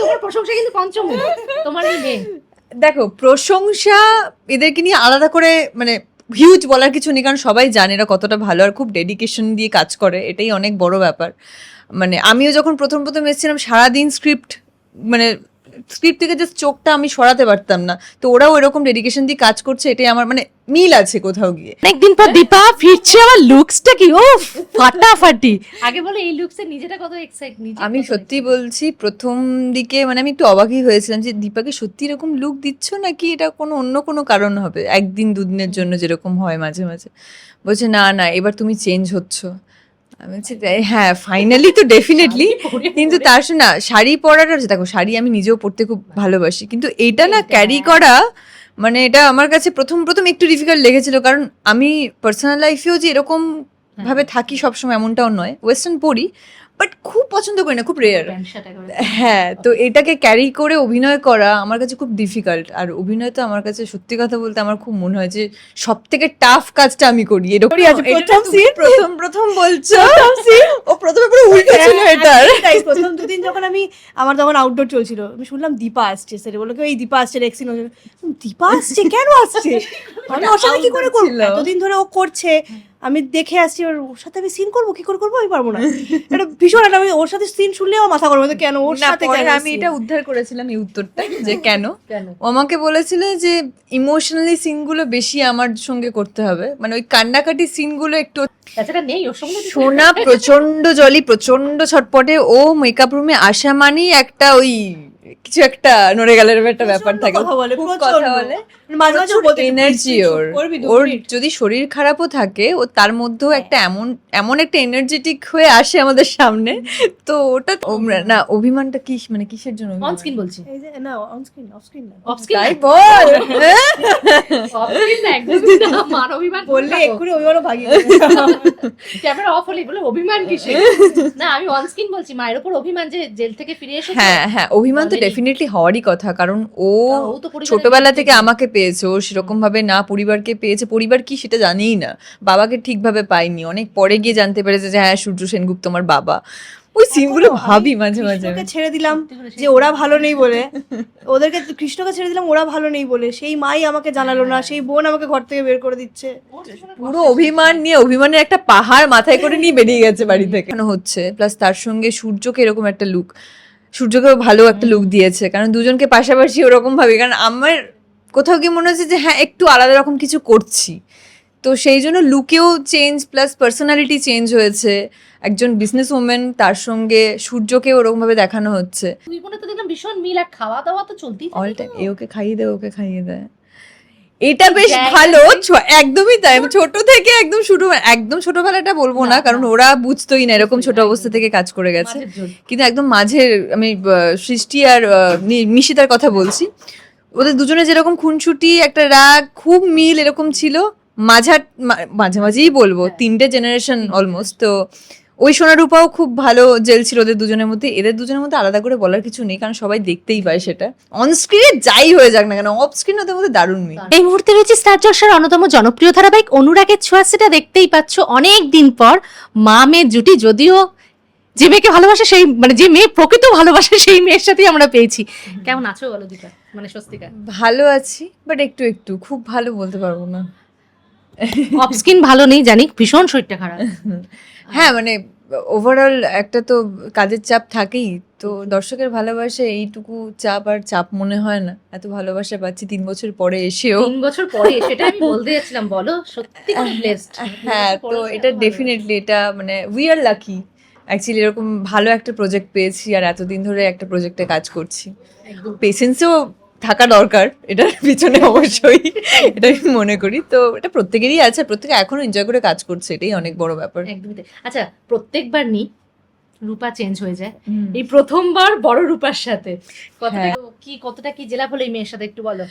তোমার প্রশংসা কিন্তু পঞ্চম তোমার দেখো, প্রশংসা এদেরকে নিয়ে আলাদা করে মানে হিউজ বলার কিছু নেই, কারণ সবাই জানে এরা কতটা ভালো আর খুব ডেডিকেশন দিয়ে কাজ করে, এটাই অনেক বড় ব্যাপার। মানে আমিও যখন প্রথম প্রথম এসেছিলাম, সারাদিন স্ক্রিপ্ট মানে স্ক্রিপ্ট থেকে জাস্ট চোখটা আমি সরাতে পারতাম না। তো ওরাও এরকম ডেডিকেশন দিয়ে কাজ করছে এটাই আমার মানে মিল আছে কোথাও গিয়ে। অনেকদিন পর দীপা ফিরছে আমার লুকসটা কি? ও ফাটাফাটি। আগে বলে এই লুকসে নিজেটা কত এক্সাইট নিজে আমি সত্যি বলছি প্রথম দিকে মানে আমি একটু অবাকই হয়েছিলাম যে দীপাকে সত্যি এরকম লুক দিচ্ছ নাকি এটা কোনো অন্য কোনো কারণ হবে? একদিন দুদিনের জন্য যেরকম হয় মাঝে মাঝে। বলছে না না এবার তুমি চেঞ্জ হচ্ছ। আমি বলছি হ্যাঁ ফাইনালি তো ডেফিনেটলি কিন্তু তার না শাড়ি পরাটা হচ্ছে, দেখো শাড়ি আমি নিজেও পরতে খুব ভালোবাসি কিন্তু এটা না ক্যারি হ্যাঁ। করা মানে এটা আমার কাছে প্রথম প্রথম একটু ডিফিকাল্ট লেগেছিল কারণ আমি পার্সোনাল লাইফেও যে এরকম ভাবে থাকি সবসময় এমনটাও নয় ওয়েস্টার্ন পরি বাট খুব পছন্দ করি না খুব রেয়ার। হ্যাঁ তো এটাকে ক্যারি করে অভিনয় করা আমার কাছে খুব ডিফিকাল্ট আর অভিনয় তো আমার কাছে সত্যি কথা বলতে আমার খুব মনে হয় যে সব থেকে টাফ কাজটা আমি করি। এরকম প্রথম scene? প্রথম প্রথম বলছো? ও প্রথমে পুরো উল্টো ছিল এটার। হ্যাঁ, তাই প্রথম দুদিন যখন আমি আমার তখন আউটডোর চলছিল আমি শুনলাম দীপা আসছে স্যার বলল কি এই দীপা আসছে রেক্সিন দীপা আসছে? কেন আসছে? আমি ওর কি করে করব ছিল। এতদিন ধরে ও করছে। আমি দেখে আসছি এবার ওর সাথে আমি সিন করব? কি করে করব? আমি পারব না। এটা ভীষণ একটা আমি ওর সাথে সিন শুনলেও মাথা করব কেন? ওর সাথে কেন আমি এটা উদ্ধার করেছিলাম এই উত্তরটা যে কেন? ও আমাকে বলেছিল যে ইমোশনালি সিনগুলো বেশি আমার সঙ্গে করতে হবে। মানে ওই কান্নাকাটি সিনগুলো একটু ওর সোনা প্রচণ্ড জলি প্রচণ্ড ছটপটে ও মেকআপ রুমে আসা মানেই একটা ওই কিছু একটা নড়ে গেলের একটা ব্যাপার থাকে। কথা বলে কথা বলে। মাঝে মাঝে এনার্জি ওর। ওর যদি শরীর খারাপও থাকে ও তার মধ্যেও একটা এমন এমন একটা এনার্জেটিক হয়ে আসে আমাদের সামনে। তো ওটা না অভিমানটা কি মানে কিসের জন্য অন অভিমান? স্ক্রিন বলছি। এই যে না অন স্ক্রিন অফ স্ক্রিন না। অফ স্ক্রিন তাই বল! হ্যাঁ? অফ স্ক্রিন না একদমই না মান অভিমান বললে এক্ষুনি ওইবারও ভাগিয়ে ক্যামেরা অফ হলে বলে অভিমান কিসে না আমি অন স্ক্রিন বলছি মায়ের উপর অভিমান যে জেল থেকে ফিরে এসেছে হ্যাঁ হ্যাঁ অভিমান তো। ডেফিনেটলি হওয়ারই কথা। কারণ ও ছোটবেলা থেকে আমাকে পেয়েছে। ও সেরকম ভাবে না পরিবারকে পেয়েছে। পরিবার কি সেটা জানেই না। বাবাকে ঠিকভাবে পাইনি অনেক পরে গিয়ে জানতে পেরেছে যে হ্যাঁ সূর্য সেনগুপ্ত আমার বাবা। ওই সিনগুলো ভাবি মাঝে মাঝে। ছেড়ে দিলাম যে ওরা ভালো নেই বলে। ওদেরকে কৃষ্ণকে ছেড়ে দিলাম ওরা ভালো নেই বলে। সেই মাই আমাকে জানালো না। সেই বোন আমাকে ঘর থেকে বের করে দিচ্ছে। পুরো অভিমান নিয়ে অভিমানের একটা পাহাড় মাথায় করে নিয়ে বেরিয়ে গেছে বাড়ি থেকে। হচ্ছে। প্লাস তার সঙ্গে সূর্যকে এরকম একটা লুক সূর্যকেও ভালো একটা লুক দিয়েছে। কারণ দুজনকে পাশাপাশি ওরকম ভাবে কারণ আমার কোথাও গিয়ে মনে হচ্ছে যে হ্যাঁ একটু আলাদা রকম কিছু করছি। তো সেই জন্য লুকেও চেঞ্জ প্লাস পার্সোনালিটি চেঞ্জ হয়েছে। একজন বিজনেস ওমেন তার সঙ্গে সূর্যকে ওরকম ভাবে দেখানো হচ্ছে। দুই তো দেখলাম ভীষণ মিল আর খাওয়া দাওয়া তো চলতেই অল টাইম এ ওকে খাইয়ে দেয় ওকে খাইয়ে দেয় এটা বেশ ভালো। একদমই তাই। ছোট থেকে একদম শুরু একদম ছোটবেলাটা বলব না কারণ ওরা বুঝতোই না এরকম ছোট অবস্থা থেকে কাজ করে গেছে। কিন্তু একদম মাঝের আমি সৃষ্টি আর মিশিতার কথা বলছি। ওদের দুজনে যেরকম খুনসুটি একটা রাগ খুব মিল এরকম ছিল। মাঝার মাঝামাঝিই বলব হ্যাঁ। তিনটে জেনারেশন অলমোস্ট তো ওই সোনা রূপাও খুব ভালো জেল ছিল ওদের দুজনের মধ্যে। এদের দুজনের মধ্যে আলাদা করে বলার কিছু নেই কারণ সবাই দেখতেই পায় সেটা। অন স্ক্রিনে যাই হয়ে যাক না কেন অফ স্ক্রিন ওদের মধ্যে দারুণ মিল এই মুহূর্তে রয়েছে স্টার জলসার অন্যতম জনপ্রিয় ধারাবাহিক অনুরাগের ছোঁয়া সেটা দেখতেই পাচ্ছ অনেক দিন পর। মা মেয়ের জুটি যদিও যে মেয়েকে ভালোবাসে সেই মানে যে মেয়ে প্রকৃত ভালোবাসে সেই মেয়ের সাথেই আমরা পেয়েছি। কেমন আছো বলো দীপা? মানে স্বস্তিকা ভালো আছি বাট একটু একটু খুব ভালো বলতে পারব না। অফ স্ক্রিন ভালো নেই জানি ভীষণ শরীরটা খারাপ। হ্যাঁ মানে ওভারঅল একটা তো কাজের চাপ থাকেই তো দর্শকের ভালোবাসা এইটুকু চাপ আর চাপ মনে হয় না। এত ভালোবাসা পাচ্ছি তিন বছর পরে এসেও। তিন বছর পরে সেটা আমি বলতে যাচ্ছিলাম বলো সত্যি হ্যাঁ তো এটা ডেফিনেটলি এটা মানে উই আর লাকি অ্যাকচুয়ালি এরকম ভালো একটা প্রজেক্ট পেয়েছি আর এতদিন ধরে একটা প্রজেক্টে কাজ করছি। পেশেন্সও থাকা দরকার এটার পিছনে অবশ্যই এটা আমি মনে করি। তো এটা প্রত্যেকেরই আছে প্রত্যেকে এখনও এনজয় করে কাজ করছে এটাই অনেক বড় ব্যাপার। একদমই। আচ্ছা প্রত্যেকবার নি রূপা চেঞ্জ হয়ে যায়। এই প্রথমবার বড় রূপার সাথে। কতটা হ্যাঁ। কি কতটা কি জেলা হলো এই মেয়ের সাথে একটু বলো?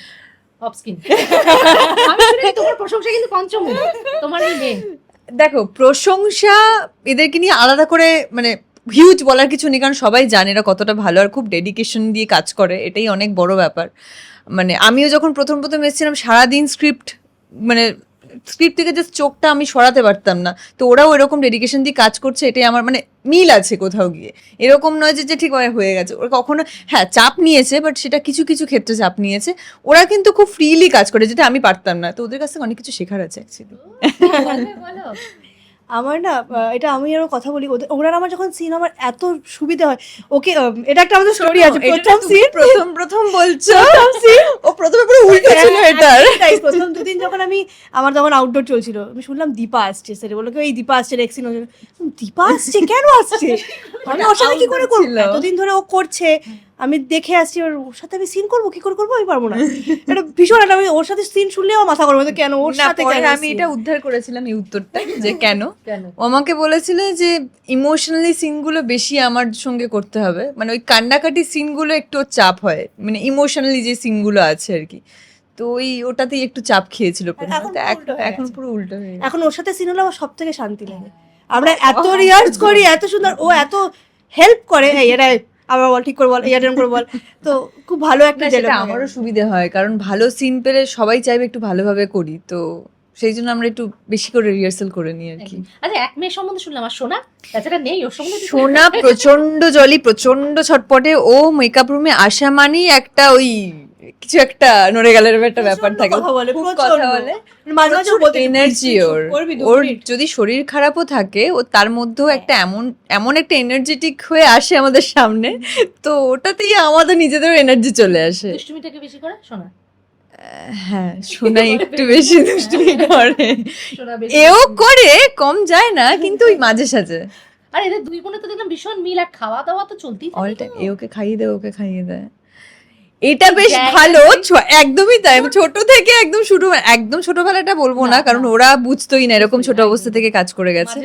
আমি তোমার প্রশংসা কিন্তু পঞ্চম তোমার এই মেয়ে। দেখো প্রশংসা এদেরকে নিয়ে আলাদা করে মানে হিউজ বলার কিছু নেই, কারণ সবাই জানে এরা কতটা ভালো আর খুব ডেডিকেশন দিয়ে কাজ করে, এটাই অনেক বড় ব্যাপার। মানে আমিও যখন প্রথম প্রথম এসেছিলাম, সারাদিন স্ক্রিপ্ট মানে স্ক্রিপ্ট থেকে জাস্ট চোখটা আমি সরাতে পারতাম না। তো ওরাও এরকম ডেডিকেশন দিয়ে কাজ করছে, এটাই আমার মানে মিল আছে কোথাও গিয়ে। এরকম নয় যে যে ঠিক হয়ে- গেছে। ওরা কখনো হ্যাঁ চাপ নিয়েছে বাট সেটা কিছু কিছু ক্ষেত্রে চাপ নিয়েছে। ওরা কিন্তু খুব ফ্রিলি কাজ করে, যেটা আমি পারতাম না। তো ওদের কাছ থেকে অনেক কিছু শেখার আছে অ্যাকচুয়ালি আমার না এটা আমি আরও কথা বলি ওনার আমার যখন সিন আমার এত সুবিধা হয় ওকে এটা একটা আমাদের স্টোরি আছে প্রথম সিন প্রথম প্রথম বলছো? ও প্রথমে পুরো উল্টো ছিল এটার। তাই প্রথম দুদিন যখন আমি আমার তখন আউটডোর চলছিল আমি শুনলাম দীপা আসছে সেটা বলল এই দীপা আসছে নেক্সট সিন দীপা আসছে? কেন আসছে? আমি ওর সাথে কি করে করব ছিল। এতদিন ধরে ও করছে। আমি দেখে আসছি এবার ওর সাথে আমি সিন করব? কি করে করব? আমি পারব না। এটা ভীষণ একটা আমি ওর সাথে সিন শুনলেও মাথা করব কেন ওর সাথে কেন আমি এটা উদ্ধার করেছিলাম এই উত্তরটা যে কেন? ও আমাকে বলেছিল যে ইমোশনালি সিনগুলো বেশি আমার সঙ্গে করতে হবে। মানে ওই কান্নাকাটি সিনগুলো একটু চাপ হয়। মানে ইমোশনালি যে সিনগুলো আছে আর কি। তো ওই ওটাতেই একটু চাপ খেয়েছিল এখন পুরো উল্টো হয়ে এখন হয়ে ওর সাথে সিন হলে আমার সব থেকে শান্তি লাগে। আমরা এত রিহার্স করি এত সুন্দর ও এত হেল্প করে এটা আবার বল ঠিক করে বল করে বল। তো খুব ভালো একটা সেটা আমারও সুবিধে হয় কারণ ভালো সিন পেলে সবাই চাইবে একটু ভালোভাবে করি তো সেই জন্য আমরা একটু বেশি করে রিহার্সাল করে নিই আর কি। আচ্ছা এক মেয়ের সম্বন্ধে শুনলাম আর সোনা? তাছাড়া নেই ওর সম্বন্ধে সোনা প্রচণ্ড জলি প্রচণ্ড ছটপটে ও মেকআপ রুমে আসা মানেই একটা ওই কিছু একটা নড়ে গেলের একটা ব্যাপার থাকে কথা বলে, কথা বলে। মাঝে মাঝে বলতে এনার্জি ওর। ওর যদি শরীর খারাপও থাকে ও তার মধ্যেও একটা এমন এমন একটা এনার্জেটিক হয়ে আসে আমাদের সামনে তো ওটাতেই আমাদের নিজেদেরও এনার্জি চলে আসে। দুষ্টুমিটাকে বেশি করে? শোনা। হ্যাঁ শোনাই একটু বেশি দুষ্টুমি করে। সোনা বেশি এও করে কম যায় না কিন্তু ওই মাঝে সাঝে। আর এদের দুই বোনে তো দেখলাম ভীষণ মিল আর খাওয়া দাওয়া তো চলতেই অল। টাইম এ ওকে খাইয়ে দেয় ওকে খাইয়ে দেয়। এটা বেশ ভালো। একদমই তাই। ছোট থেকে একদম শুরু একদম ছোটবেলাটা বলব না কারণ ওরা বুঝতোই না এরকম ছোট অবস্থা থেকে কাজ করে গেছে।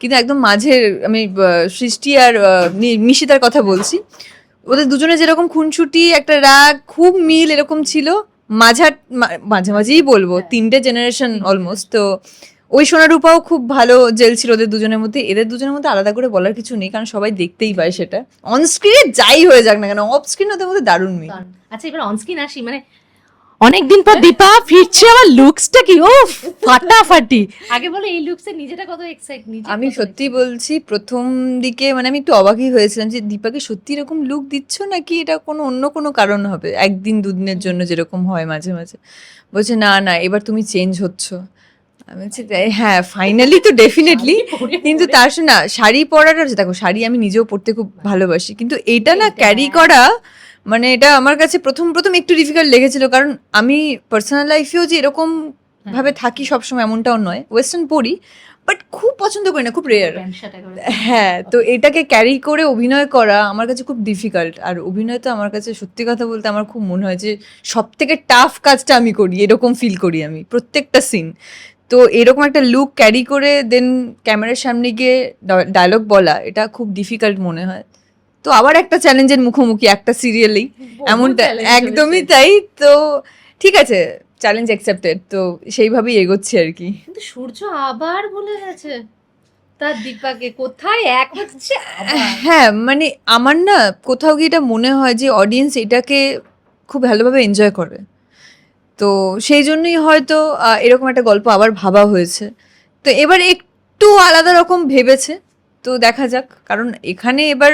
কিন্তু একদম মাঝের আমি সৃষ্টি আর মিশিতার কথা বলছি। ওদের দুজনে যেরকম খুনছুটি একটা রাগ খুব মিল এরকম ছিল। মাঝার মা- মাঝামাঝিই বলব হ্যাঁ। তিনটে জেনারেশন অলমোস্ট তো ওই সোনারূপাও খুব ভালো জেল ছিল ওদের দুজনের মধ্যে। এদের দুজনের মধ্যে আলাদা করে বলার কিছু নেই কারণ সবাই দেখতেই পায় সেটা। অন স্ক্রিনে যাই হয়ে যাক না কেন অফ স্ক্রিন ওদের মধ্যে দারুণ মেয়ে। আচ্ছা এবার অনস্ক্রিন আসি মানে অনেকদিন পর দীপা ফিরছে আমার লুকসটা কি? ও ফাটাফাটি। আগে বলে এই লুকসে নিজেটা কত এক্সাইট নিজে আমি সত্যি বলছি প্রথম দিকে মানে আমি একটু অবাকই হয়েছিলাম যে দীপাকে সত্যি এরকম লুক দিচ্ছ নাকি এটা কোনো অন্য কোনো কারণ হবে? একদিন দুদিনের জন্য যেরকম হয় মাঝে মাঝে। বলছে না না এবার তুমি চেঞ্জ হচ্ছ। আমি বলছি "তাই, হ্যাঁ ফাইনালি তো ডেফিনেটলি কিন্তু তার সঙ্গে না শাড়ি পরাটা হচ্ছে, দেখো শাড়ি আমি নিজেও পরতে খুব ভালোবাসি কিন্তু এটা না ক্যারি হ্যাঁ। করা মানে এটা আমার কাছে প্রথম প্রথম একটু ডিফিকাল্ট লেগেছিল কারণ আমি পার্সোনাল লাইফেও যে এরকম ভাবে থাকি সবসময় এমনটাও নয় ওয়েস্টার্ন পরি বাট খুব পছন্দ করি না খুব রেয়ার। হ্যাঁ তো এটাকে ক্যারি করে অভিনয় করা আমার কাছে খুব ডিফিকাল্ট আর অভিনয় তো আমার কাছে সত্যি কথা বলতে আমার খুব মনে হয় যে সব থেকে টাফ কাজটা আমি করি এরকম ফিল করি আমি প্রত্যেকটা সিন তো এরকম একটা লুক ক্যারি করে দেন ক্যামেরার সামনে গিয়ে ডায়লগ বলা এটা খুব ডিফিকাল্ট মনে হয়। তো আবার একটা চ্যালেঞ্জের মুখোমুখি একটা সিরিয়ালেই এমনটা একদমই তাই তো ঠিক আছে চ্যালেঞ্জ অ্যাকসেপ্টেড তো সেইভাবেই এগোচ্ছি আর কি। কিন্তু সূর্য আবার বলে গেছে তার দীপাকে কোথায় এক হচ্ছে হ্যাঁ মানে আমার না কোথাও গিয়ে এটা মনে হয় যে অডিয়েন্স এটাকে খুব ভালোভাবে এনজয় করে। তো সেই জন্যই হয়তো এরকম একটা গল্প আবার ভাবা হয়েছে। তো এবার একটু আলাদা রকম ভেবেছে, তো দেখা যাক। কারণ এখানে এবার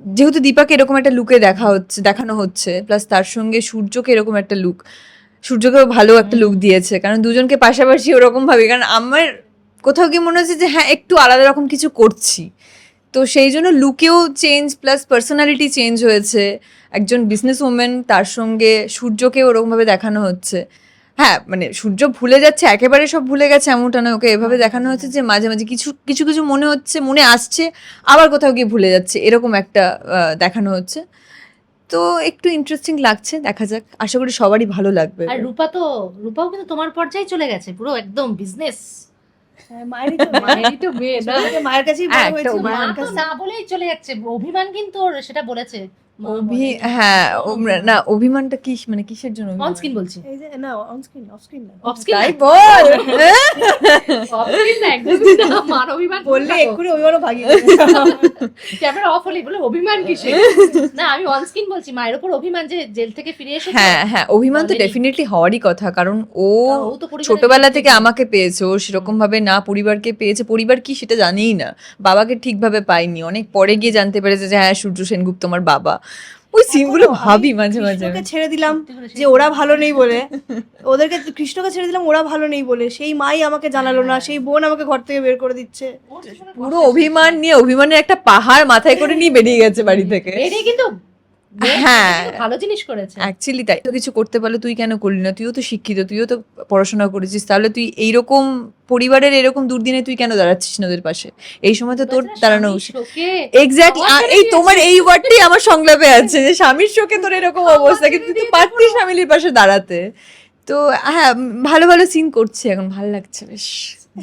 যেহেতু দীপাকে এরকম একটা লুকে দেখা হচ্ছে, দেখানো হচ্ছে প্লাস তার সঙ্গে সূর্যকে এরকম একটা লুক সূর্যকেও ভালো একটা লুক দিয়েছে। কারণ দুজনকে পাশাপাশি ওরকম ভাবে কারণ আমার কোথাও গিয়ে মনে হচ্ছে যে হ্যাঁ একটু আলাদা রকম কিছু করছি। তো সেই জন্য লুকেও চেঞ্জ প্লাস পার্সোনালিটি চেঞ্জ হয়েছে। একজন বিজনেস ওমেন তার সঙ্গে সূর্যকে ওরকমভাবে দেখানো হচ্ছে। হ্যাঁ মানে সূর্য ভুলে যাচ্ছে, একেবারে সব ভুলে গেছে এমনটা নয়। ওকে এভাবে দেখানো হচ্ছে যে মাঝে মাঝে কিছু কিছু কিছু মনে হচ্ছে, মনে আসছে, আবার কোথাও গিয়ে ভুলে যাচ্ছে, এরকম একটা দেখানো হচ্ছে। তো একটু ইন্টারেস্টিং লাগছে, দেখা যাক। আশা করি সবারই ভালো লাগবে। আর রূপা তো, রূপাও কিন্তু তোমার পর্যায়ে চলে গেছে, পুরো একদম বিজনেস মায়ের কাছেই হ্যাঁ, মায়ের তো কাছে না বলেই চলে যাচ্ছে অভিমান কিন্তু সেটা বলেছে। অভি হ্যাঁ না অভিমানটা কি মানে কিসের জন্য অন স্ক্রিন বলছি। এই যে না অন স্ক্রিন অফ স্ক্রিন না। অফ স্ক্রিন তাই বল! অফ স্ক্রিন না একদমই না মান অভিমান বললে এক্ষুনি অভিমানও ভাগিয়ে ক্যামেরা অফ হলে বলে অভিমান কিসে না আমি অন স্ক্রিন বলছি মায়ের উপর অভিমান যে জেল থেকে ফিরে এসেছে হ্যাঁ হ্যাঁ অভিমান তো ডেফিনেটলি হওয়ারই কথা কারণ ও ছোটবেলা থেকে আমাকে পেয়েছে ও সেরকম ভাবে না পরিবারকে পেয়েছে পরিবার কি সেটা জানেই না বাবাকে ঠিকভাবে পাইনি অনেক পরে গিয়ে জানতে পেরেছে যে হ্যাঁ সূর্য সেনগুপ্ত আমার বাবা। ওই সিনগুলো ভাবি মাঝে মাঝে। ওকে ছেড়ে দিলাম যে ওরা ভালো নেই বলে। ওদেরকে কৃষ্ণকে ছেড়ে দিলাম ওরা ভালো নেই বলে। সেই মাই আমাকে জানালো না সেই বোন আমাকে ঘর থেকে বের করে দিচ্ছে। পুরো অভিমান নিয়ে অভিমানের একটা পাহাড় মাথায় করে নিয়ে বেরিয়ে গেছে বাড়ি থেকে। এটাই কিন্তু হ্যাঁ। ভালো জিনিস করেছে। অ্যাকচুয়ালি তাই। তো কিছু করতে পারলে তুই কেন করলি না? তুইও তো শিক্ষিত তুইও তো পড়াশোনা করেছিস। তাহলে তুই এইরকম পরিবারের এরকম দুর্দিনে তুই কেন দাঁড়াচ্ছিস না ওদের পাশে? এই সময় তো তোর দাঁড়ানো উচিত। এক্স্যাক্টলি এই তোমার এই ওয়ার্ডটাই আমার সংলাপে আছে যে স্বামীর শোকে তোর এরকম অবস্থা কিন্তু তুই তো পারতিস ফ্যামিলির পাশে দাঁড়াতে। তো হ্যাঁ ভালো ভালো সিন করছে এখন ভালো লাগছে বেশ।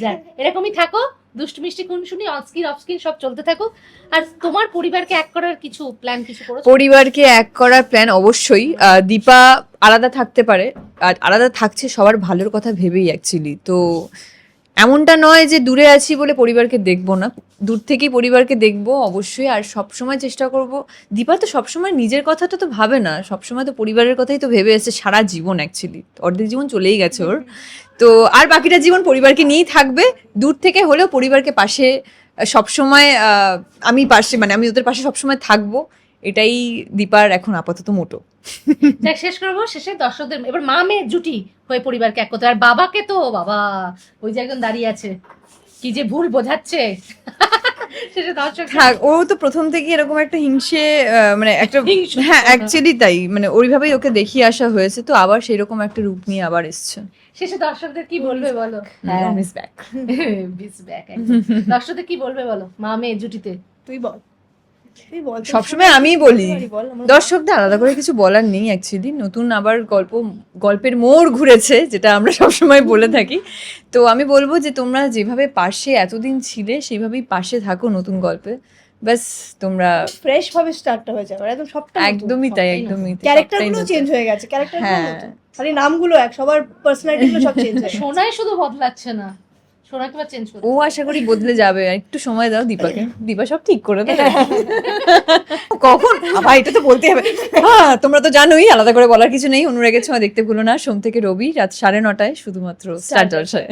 যাক এরকমই থাকো। দুষ্টু মিষ্টি কোন শুনি অন অফস্কিন অফ সব চলতে থাকুক। আর তোমার পরিবারকে এক করার কিছু প্ল্যান কিছু করো পরিবারকে এক করার প্ল্যান অবশ্যই। দীপা আলাদা থাকতে পারে। আর আলাদা থাকছে সবার ভালোর কথা ভেবেই অ্যাকচুয়ালি তো এমনটা নয় যে দূরে আছি বলে পরিবারকে দেখব না। দূর থেকেই পরিবারকে দেখব অবশ্যই, আর সবসময় চেষ্টা করব। দীপা তো সবসময় নিজের কথাটা তো ভাবে না। সবসময় তো পরিবারের কথাই তো ভেবে এসেছে সারা জীবন অ্যাকচুয়ালি অর্ধেক জীবন চলেই গেছে ওর। তো আর বাকিটা জীবন পরিবারকে নিয়েই থাকবে। দূর থেকে হলেও পরিবারকে পাশে সবসময় আমি পাশে মানে আমি ওদের পাশে সবসময় থাকব। এটাই দীপার এখন আপাতত মোটো যাক শেষ করব শেষে দর্শকদের এবার মা মেয়ে জুটি হয়ে পরিবারকে এক করতে আর বাবাকে তো বাবা ওই যে একজন দাঁড়িয়ে আছে কি যে ভুল বোঝাচ্ছে। থাক ও তো প্রথম থেকে এরকম একটা হিংসে আহ, মানে একটা। হ্যাঁ অ্যাকচুয়ালি তাই মানে ওইভাবেই ওকে দেখিয়ে আসা হয়েছে তো আবার সেরকম একটা রূপ নিয়ে আবার এসছে। শেষে দর্শকদের কি বলবে বলো? মিস ব্যাক back একদম। দর্শকদের কি বলবে বলো মা মেয়ে জুটিতে? তুই বল। সবসময় আমিই বলি। দর্শকদের আলাদা করে কিছু বলার নেই অ্যাকচুয়ালি নতুন আবার গল্প গল্পের মোড় ঘুরেছে যেটা আমরা সবসময় বলে থাকি। তো আমি বলব যে তোমরা যেভাবে পাশে এতদিন ছিলে সেইভাবেই পাশে থাকো নতুন গল্পে। ব্যাস তোমরা ফ্রেশ ভাবে স্টার্টটা হয়ে যাবে একদম সবটা একদমই তাই একদমই তাই, ক্যারেক্টারগুলো চেঞ্জ হয়ে গেছে ক্যারেক্টার হ্যাঁ। খালি নামগুলো এক সবার পার্সোনালিটি গুলো সব চেঞ্জ হয়ে সোনাই শুধু বদলাচ্ছে না। সোনাকে বা চেঞ্জ করে। ও আশা করি বদলে যাবে। আর একটু সময় দাও দীপাকে দীপা সব ঠিক করে দেবে। কখন? আবার এটা তো বলতে হবে। হ্যাঁ তোমরা তো জানোই আলাদা করে বলার কিছু নেই। অনুরাগের ছোঁয়া দেখতে ভুলো না। সোম থেকে রবি রাত সাড়ে নটায় শুধুমাত্র স্টার জলসায়